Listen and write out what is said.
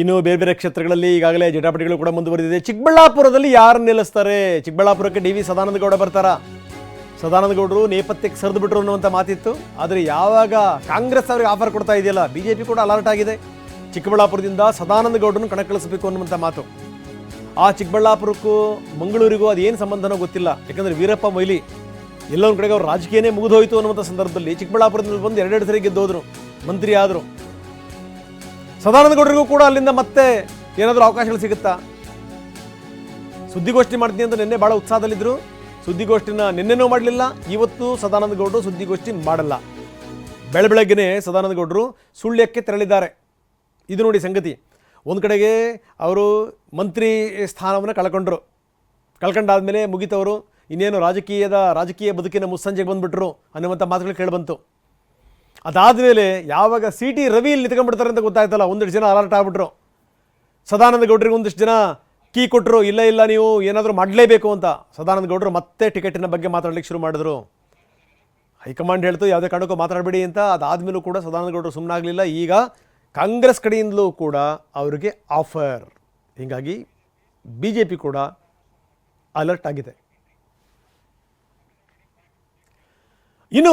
ಇನ್ನು ಬೇರೆ ಬೇರೆ ಕ್ಷೇತ್ರಗಳಲ್ಲಿ ಈಗಾಗಲೇ ಜಟಾಪಟಿಗಳು ಕೂಡ ಮುಂದುವರೆದಿದೆ. ಚಿಕ್ಕಬಳ್ಳಾಪುರದಲ್ಲಿ ಯಾರು ನಿಲ್ಲಿಸ್ತಾರೆ? ಚಿಕ್ಕಬಳ್ಳಾಪುರಕ್ಕೆ ಡಿ ವಿ ಸದಾನಂದ ಗೌಡ ಬರ್ತಾರಾ? ಸದಾನಂದ ಗೌಡರು ನೇಪಥ್ಯಕ್ಕೆ ಸರಿದು ಬಿಟ್ರು ಅನ್ನುವಂಥ ಮಾತಿತ್ತು. ಆದರೆ ಯಾವಾಗ ಕಾಂಗ್ರೆಸ್ ಅವರಿಗೆ ಆಫರ್ ಕೊಡ್ತಾ ಇದೆಯಲ್ಲ ಬಿ ಜೆ ಪಿ ಕೂಡ ಅಲರ್ಟ್ ಆಗಿದೆ. ಚಿಕ್ಕಬಳ್ಳಾಪುರದಿಂದ ಸದಾನಂದ ಗೌಡರನ್ನು ಕಣಕ್ಕಿಳಿಸಬೇಕು ಅನ್ನುವಂಥ ಮಾತು. ಆ ಚಿಕ್ಕಬಳ್ಳಾಪುರಕ್ಕೂ ಮಂಗಳೂರಿಗೂ ಅದೇನು ಸಂಬಂಧನೋ ಗೊತ್ತಿಲ್ಲ. ಯಾಕಂದರೆ ವೀರಪ್ಪ ಮೊಯ್ಲಿ ಎಲ್ಲೊಂದು ಕಡೆಗೆ ಅವ್ರ ರಾಜಕೀಯನೇ ಮುಗಿದೋಯ್ತು ಅನ್ನುವಂಥ ಸಂದರ್ಭದಲ್ಲಿ ಚಿಕ್ಕಬಳ್ಳಾಪುರದಿಂದ ಬಂದು ಎರಡೆರಡು ಸರಿ ಗೆದ್ದೋದ್ರು. ಮಂತ್ರಿ ಆದರು ಸದಾನಂದ ಗೌಡರಿಗೂ ಕೂಡ ಅಲ್ಲಿಂದ ಮತ್ತೆ ಏನಾದರೂ ಅವಕಾಶಗಳು ಸಿಗುತ್ತಾ? ಸುದ್ದಿಗೋಷ್ಠಿ ಮಾಡ್ತೀನಿ ಅಂತ ನಿನ್ನೆ ಭಾಳ ಉತ್ಸಾಹದಲ್ಲಿದ್ದರು ಸುದ್ದಿಗೋಷ್ಠಿನ ನಿನ್ನೆನೂ ಮಾಡಲಿಲ್ಲ, ಇವತ್ತು ಸದಾನಂದ ಗೌಡರು ಸುದ್ದಿಗೋಷ್ಠಿ ಮಾಡಲ್ಲ. ಬೆಳ ಸದಾನಂದಗೌಡರು ಸದಾನಂದ ಗೌಡರು ಸುಳ್ಯಕ್ಕೆ ತೆರಳಿದ್ದಾರೆ. ಇದು ನೋಡಿ ಸಂಗತಿ. ಒಂದು ಕಡೆಗೆ ಅವರು ಮಂತ್ರಿ ಸ್ಥಾನವನ್ನು ಕಳ್ಕೊಂಡ್ರು. ಕಳ್ಕೊಂಡಾದ್ಮೇಲೆ ಮುಗಿತವರು, ಇನ್ನೇನು ರಾಜಕೀಯದ, ರಾಜಕೀಯ ಬದುಕಿನ ಮುಸ್ಸಂಜೆಗೆ ಬಂದುಬಿಟ್ರು ಅನ್ನುವಂಥ ಮಾತುಗಳು ಕೇಳಿಬಂತು ಅದಾದಮೇಲೆ ಯಾವಾಗ ಸಿ ಟಿ ರವಿ ಇಲ್ಲಿ ನಿಂತ್ಕೊಂಡ್ಬಿಡ್ತಾರೆ ಅಂತ ಗೊತ್ತಾಯ್ತಲ್ಲ ಒಂದಿಷ್ಟು ಜನ ಅಲರ್ಟ್ ಆಗ್ಬಿಟ್ರು. ಸದಾನಂದ ಗೌಡ್ರಿಗೆ ಒಂದಿಷ್ಟು ಜನ ಕೀ ಕೊಟ್ಟರು ಇಲ್ಲ ಇಲ್ಲ, ನೀವು ಏನಾದರೂ ಮಾಡಲೇಬೇಕು ಅಂತ ಸದಾನಂದ ಗೌಡರು ಮತ್ತೆ ಟಿಕೆಟಿನ ಬಗ್ಗೆ ಮಾತಾಡ್ಲಿಕ್ಕೆ ಶುರು ಮಾಡಿದ್ರು. ಹೈಕಮಾಂಡ್ ಹೇಳ್ತು, ಯಾವುದೇ ಕಾರಣಕ್ಕೂ ಮಾತಾಡಬೇಡಿ ಅಂತ. ಅದಾದಮೇಲೂ ಕೂಡ ಸದಾನಂದ ಗೌಡರು ಸುಮ್ಮನಾಗಲಿಲ್ಲ ಈಗ ಕಾಂಗ್ರೆಸ್ ಕಡೆಯಿಂದಲೂ ಕೂಡ ಅವರಿಗೆ ಆಫರ್. ಹೀಗಾಗಿ ಬಿ ಜೆ ಪಿ ಕೂಡ ಅಲರ್ಟ್ ಆಗಿದೆ. ಇನ್ನು